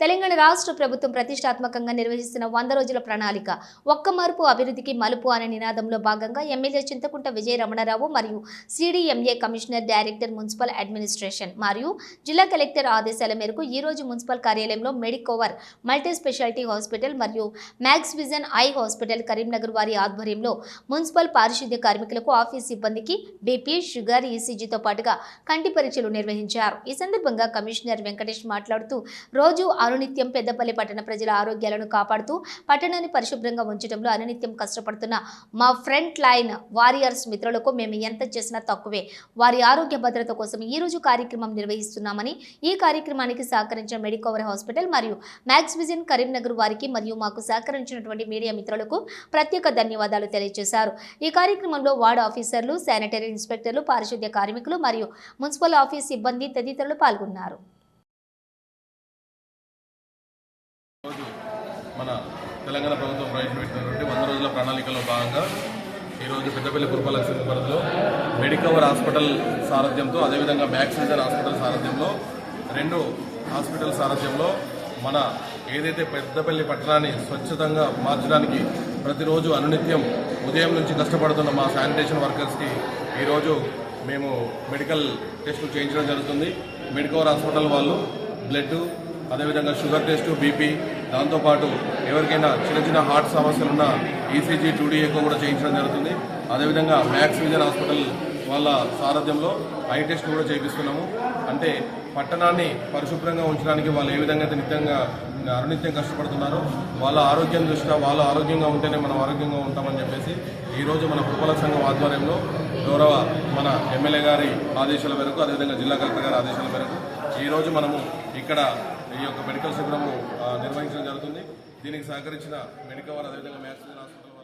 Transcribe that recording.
తెలంగాణ రాష్ట్ర ప్రభుత్వం ప్రతిష్టాత్మకంగా నిర్వహిస్తున్న వంద రోజుల ప్రణాళిక ఒక్క మార్పు అభివృద్ధికి మలుపు అనే నినాదంలో భాగంగా ఎమ్మెల్యే చింతకుంట విజయ రమణారావు మరియు CDMA commissioner director municipal administration మరియు జిల్లా కలెక్టర్ ఆదేశాల మేరకు ఈ రోజు మున్సిపల్ కార్యాలయంలో మెడికోవర్ మల్టీ స్పెషాలిటీ హాస్పిటల్ మరియు Max Vision eye hospital Karimnagar వారి ఆధ్వర్యంలో మున్సిపల్ పారిశుద్ధ్య కార్మికులకు ఆఫీస్ సిబ్బందికి బీపీ షుగర్ ఈసీజీతో పాటుగా కంటి పరీక్షలు నిర్వహించారు. ఈ సందర్భంగా కమిషనర్ వెంకటేష్ మాట్లాడుతూ రోజు అనునిత్యం పెద్దపల్లి పట్టణ ప్రజల ఆరోగ్యాలను కాపాడుతూ పట్టణాన్ని పరిశుభ్రంగా ఉంచడంలో అనునిత్యం కష్టపడుతున్న మా ఫ్రంట్ లైన్ వారియర్స్ మిత్రులకు మేము ఎంత చేసినా తక్కువే. వారి ఆరోగ్య భద్రత కోసం ఈరోజు కార్యక్రమం నిర్వహిస్తున్నామని ఈ కార్యక్రమానికి సహకరించిన మెడికవర్ హాస్పిటల్ మరియు మ్యాక్స్ విజన్ కరీంనగర్ వారికి మరియు మాకు సహకరించినటువంటి మీడియా మిత్రులకు ప్రత్యేక ధన్యవాదాలు తెలియజేశారు. ఈ కార్యక్రమంలో వార్డు ఆఫీసర్లు శానిటరీ ఇన్స్పెక్టర్లు పారిశుద్ధ్య కార్మికులు మరియు మున్సిపల్ ఆఫీస్ సిబ్బంది తదితరులు పాల్గొన్నారు. మన తెలంగాణ ప్రభుత్వం ప్రవేశపెట్టినటువంటి వంద రోజుల ప్రణాళికలో భాగంగా ఈరోజు పెద్దపల్లి పురపాలక పరిధిలో మెడికవర్ హాస్పిటల్ సారథ్యంతో అదేవిధంగా మ్యాక్స్ విజన్ హాస్పిటల్ సారథ్యంలో రెండు హాస్పిటల్ సారథ్యంలో మన ఏదైతే పెద్దపల్లి పట్టణాన్ని స్వచ్ఛతంగా మార్చడానికి ప్రతిరోజు అనునిత్యం ఉదయం నుంచి కష్టపడుతున్న మా శానిటేషన్ వర్కర్స్కి ఈరోజు మేము మెడికల్ టెస్టులు చేయించడం జరుగుతుంది. మెడికవర్ హాస్పిటల్ వాళ్ళు బ్లడ్ అదేవిధంగా షుగర్ టెస్ట్ బీపీ దాంతోపాటు ఎవరికైనా చిన్న చిన్న హార్ట్ సమస్యలు ఉన్న ఈసీజీ టూడీ ఎక్కువ కూడా చేయించడం జరుగుతుంది. అదేవిధంగా మ్యాక్స్ విజన్ హాస్పిటల్ వాళ్ళ సారథ్యంలో ఐ టెస్ట్ కూడా చేపిస్తున్నాము అంటే పట్టణాన్ని పరిశుభ్రంగా ఉంచడానికి వాళ్ళు ఏ విధంగా అయితే నిత్యంగా అనునిత్యం కష్టపడుతున్నారో వాళ్ళ ఆరోగ్యం దృష్ట్యా వాళ్ళు ఆరోగ్యంగా ఉంటేనే మనం ఆరోగ్యంగా ఉంటామని చెప్పేసి ఈరోజు మన పురపాలక సంఘం ఆధ్వర్యంలో గౌరవ మన ఎమ్మెల్యే గారి ఆదేశాల మేరకు అదేవిధంగా జిల్లా కలెక్టర్ గారి ఆదేశాల మేరకు ఈరోజు మనము ఇక్కడ ఈ యొక్క మెడికల్ శిబిరము నిర్వహించడం జరుగుతుంది. దీనికి సహకరించిన మెడికవర్ అదేవిధంగా మ్యాక్సిమం హాస్పిటల్